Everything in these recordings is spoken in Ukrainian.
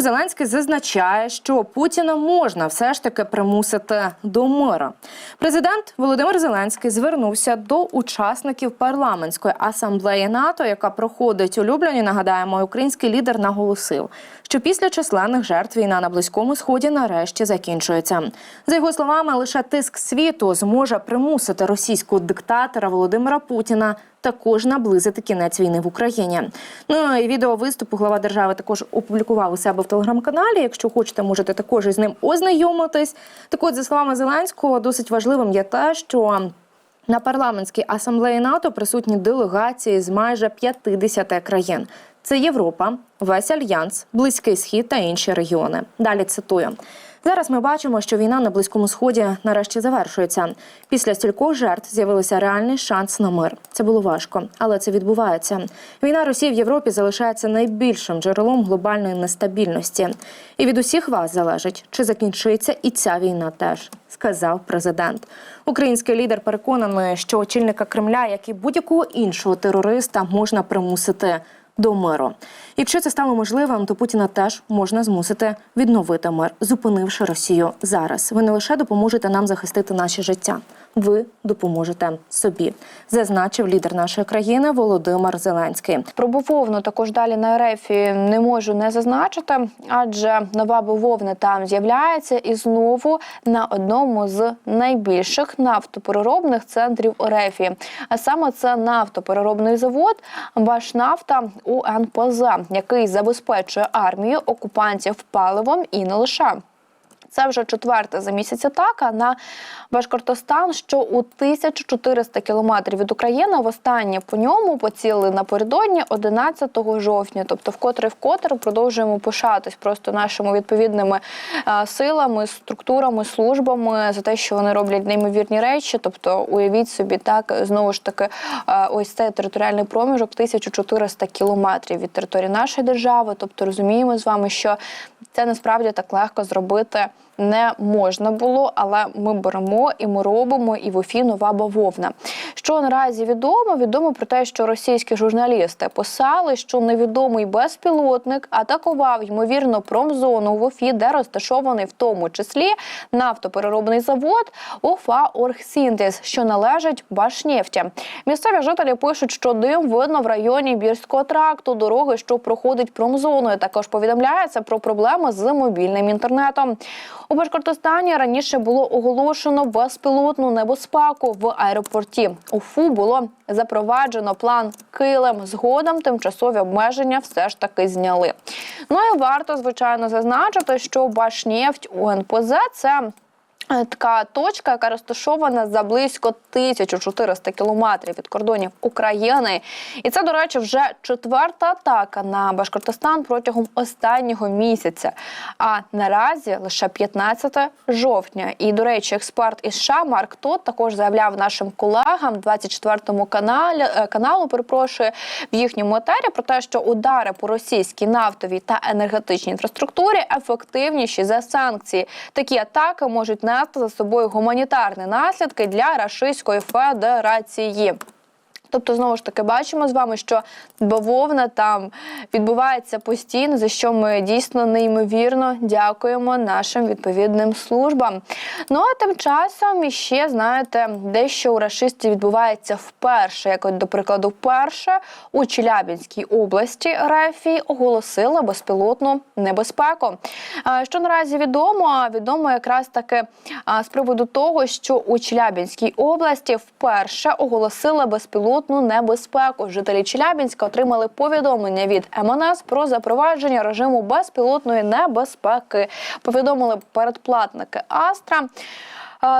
Зеленський зазначає, що Путіна можна все ж таки примусити до миру. Президент Володимир Зеленський звернувся до учасників парламентської асамблеї НАТО, яка проходить у Любліні. Нагадаємо, український лідер наголосив, що після численних жертв війна на близькому сході нарешті закінчується. За його словами, лише тиск світу зможе примусити російського диктатора Володимира Путіна також наблизити кінець війни в Україні. Ну і відео виступу глава держави також опублікував у себе в телеграм-каналі. Якщо хочете, можете також із ним ознайомитись. Так от, за словами Зеленського, досить важливим є те, що на парламентській асамблеї НАТО присутні делегації з майже 50 країн. Це Європа, весь альянс, Близький Схід та інші регіони. Далі цитую. Зараз ми бачимо, що війна на близькому сході нарешті завершується. Після стількох жертв з'явився реальний шанс на мир. Це було важко, але це відбувається. Війна Росії в Європі залишається найбільшим джерелом глобальної нестабільності. І від усіх вас залежить, чи закінчиться і ця війна теж, сказав президент. Український лідер переконаний, що очільника Кремля, як і будь-якого іншого терориста, можна примусити до миру. Якщо це стало можливим, то Путіна теж можна змусити відновити мир, зупинивши Росію зараз. Ви не лише допоможете нам захистити наше життя, ви допоможете собі, зазначив лідер нашої країни Володимир Зеленський. Про бавовну також далі на РФ не можу не зазначити, адже нова бавовна там з'являється і знову на одному з найбільших нафтопереробних центрів РФ. А саме це нафтопереробний завод Башнафта УНПЗ, який забезпечує армію окупантів паливом і не лише. Це вже четверта за місяць атака на Башкортостан, що у 1400 кілометрів від України. Востаннє по ньому поцілили напередодні 11 жовтня. Тобто, вкотре вкотре продовжуємо пишатись просто нашими відповідними е, силами, структурами, службами за те, що вони роблять неймовірні речі. Тобто, уявіть собі, так знову ж таки, е, ось цей територіальний проміжок 1400 кілометрів від території нашої держави. Тобто, розуміємо з вами, що це насправді так легко зробити не можна було, але ми беремо і ми робимо, і в ОФІ нова бавовна. Що наразі відомо? Відомо про те, що російські журналісти писали, що невідомий безпілотник атакував ймовірно промзону в ОФІ, де розташований в тому числі нафтопереробний завод ОФА Оргсінтез, що належить Башнефті. Місцеві жителі пишуть, що дим видно в районі Бірського тракту, дороги, що проходить промзоною. Також повідомляється про проблеми з мобільним інтернетом. У Башкортостані раніше було оголошено безпілотну небезпеку в аеропорті. УФУ було запроваджено план Килим. Згодом тимчасові обмеження все ж таки зняли. Ну і варто звичайно зазначити, що Башнефть УНПЗ – це Така точка, яка розташована за близько 1400 кілометрів від кордонів України, і це, до речі, вже четверта атака на Башкортостан протягом останнього місяця. А наразі лише 15 жовтня. І до речі, експерт із США Марк Тот також заявляв нашим колегам 24-му каналі е, каналу. Перепрошую в їхньому етері про те, що удари по російській нафтовій та енергетичній інфраструктурі ефективніші за санкції. Такі атаки можуть нести за собою гуманітарні наслідки для Рашистської Федерації. Тобто, знову ж таки, бачимо з вами, що бавовна там відбувається постійно, за що ми дійсно неймовірно дякуємо нашим відповідним службам. Ну а тим часом іще, знаєте, дещо у рашистів відбувається вперше, як от, до прикладу, вперше у Челябінській області РФ оголосила безпілотну небезпеку. Що наразі відомо? Відомо якраз таки з приводу того, що у Челябінській області вперше оголосила безпілотну абсолютну небезпеку. Жителі Челябінська отримали повідомлення від МНС про запровадження режиму безпілотної небезпеки. Повідомили передплатники Астра.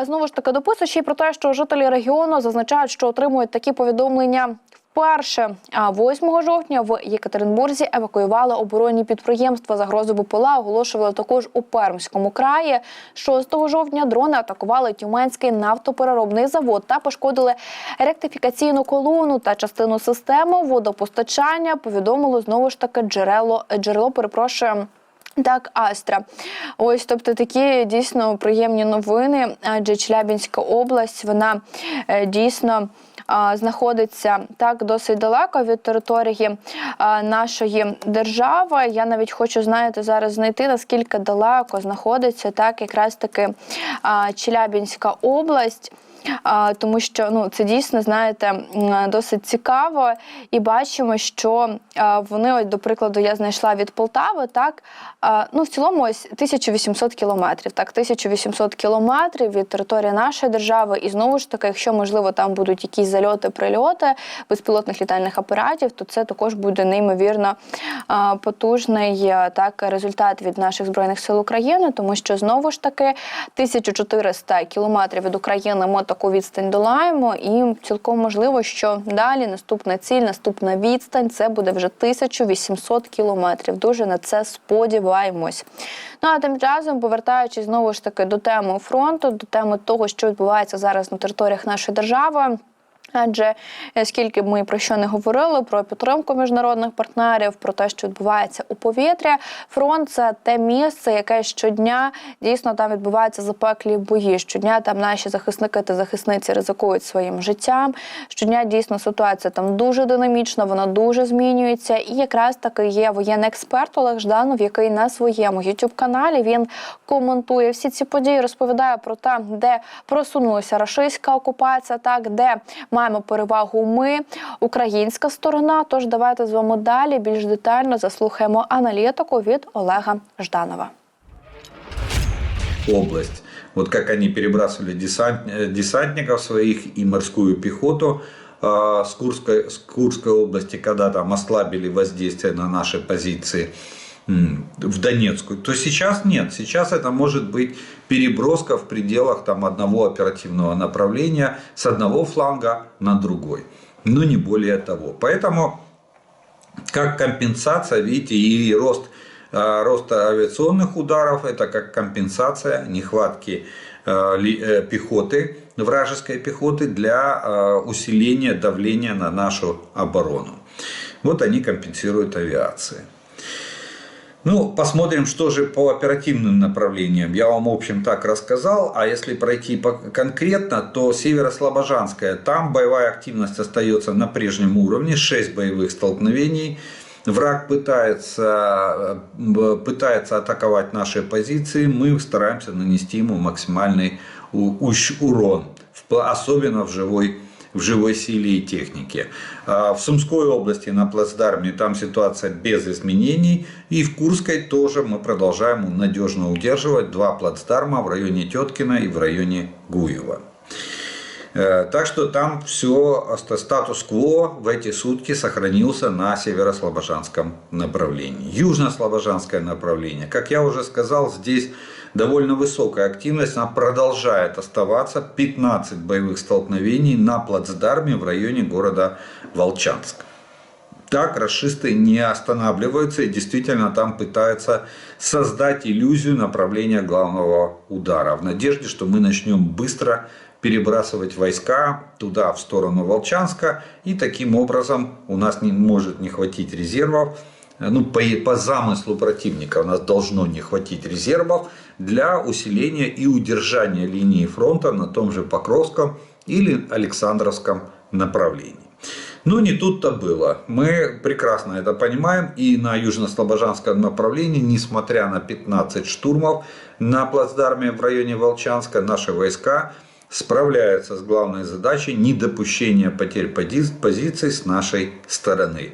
Знову ж таки, дописуючи про те, що жителі регіону зазначають, що отримують такі повідомлення. Вперше, а 8 жовтня в Єкатеринбурзі евакуювали оборонні підприємства. Загрозу БПЛА оголошували також у Пермському краї. 6 жовтня дрони атакували Тюменський нафтопереробний завод та пошкодили ректифікаційну колону та частину системи водопостачання. Повідомило знову ж таки джерело джерело. Перепрошую Так, Астра. Ось, тобто такі дійсно приємні новини, адже Челябінська область вона е, дійсно знаходиться так досить далеко від території нашої держави. Я навіть хочу знаєте зараз знайти наскільки далеко знаходиться так, якраз таки Челябінська область. Тому що ну це дійсно знаєте досить цікаво, і бачимо, що вони, ось, до прикладу, я знайшла від Полтави, так ну в цілому ось 1800 кілометрів. Так, 1800 кілометрів від території нашої держави, і знову ж таки, якщо можливо там будуть якісь зальоти, прильоти безпілотних літальних апаратів, то це також буде неймовірно потужний так результат від наших збройних сил України, тому що знову ж таки 1400 кілометрів від України таку відстань долаємо, і цілком можливо, що далі наступна ціль, наступна відстань це буде вже 1800 кілометрів. Дуже на це сподіваємось. Ну а тим часом, повертаючись знову ж таки до теми фронту, до теми того, що відбувається зараз на територіях нашої держави. Адже е, скільки ми про що не говорили, про підтримку міжнародних партнерів, про те, що відбувається у повітрі, фронт це те місце, яке щодня дійсно там відбуваються запеклі бої. Щодня там наші захисники та захисниці ризикують своїм життям. Щодня дійсно ситуація там дуже динамічна, вона дуже змінюється. І якраз таки є воєнний експерт Олег Жданов, який на своєму youtube каналі він коментує всі ці події, розповідає про те, де просунулася рашистська окупація, так де маємо перевагу ми, українська сторона. Тож давайте з вами далі більш детально заслухаємо аналітику від Олега Жданова. область. Вот как они перебрасывали десант, э, десантников своих и морскую пехоту э, с, Курской, с Курской области, когда там ослабили воздействие на наши позиции м, В Донецкую, то сейчас нет. Сейчас это может быть переброска в пределах там, одного оперативного направления с одного фланга на другой. Но не более того. Поэтому как компенсация, видите, и рост, э, рост авиационных ударов, это как компенсация нехватки э, э, пехоты, вражеской пехоты для усиления давления на нашу оборону. Вот они компенсируют авиацией. Ну, посмотрим, что же по оперативным направлениям. Я вам, в общем, так рассказал. А если пройти по- конкретно, то Северо-Слобожанская, там боевая активность остается на прежнем уровне. 6 боевых столкновений. Враг пытается, э, пытается атаковать наши позиции. Мы стараемся нанести ему максимальный урон. Особенно в живой в живой силе и технике. А В Сумской области на плацдарме там ситуация без изменений. И в Курской тоже мы продолжаем надежно удерживать два плацдарма в районе Теткина и в районе Гуева. Э, Так что там все, статус-кво в эти сутки сохранился на северо-слобожанском направлении. Южно-слобожанское направление, как я уже сказал, здесь довольно высокая активность, она продолжает оставаться. 15 боевых столкновений на плацдарме в районе города Волчанск. Так расисты не останавливаются и действительно там пытаются создать иллюзию направления главного удара в надежде, что мы начнем быстро перебрасывать войска туда, в сторону Волчанска, и таким образом у нас не может не хватить резервов, ну, по, по замыслу противника у нас должно не хватить резервов для усиления и удержания линии фронта на том же Покровском или Александровском направлении. Но не тут-то было. Мы прекрасно это понимаем. И на южно-слобожанском направлении, несмотря на 15 штурмов на плацдарме в районе Волчанска, наши войска справляются с главной задачей недопущения потерь пози- позиций с нашей стороны.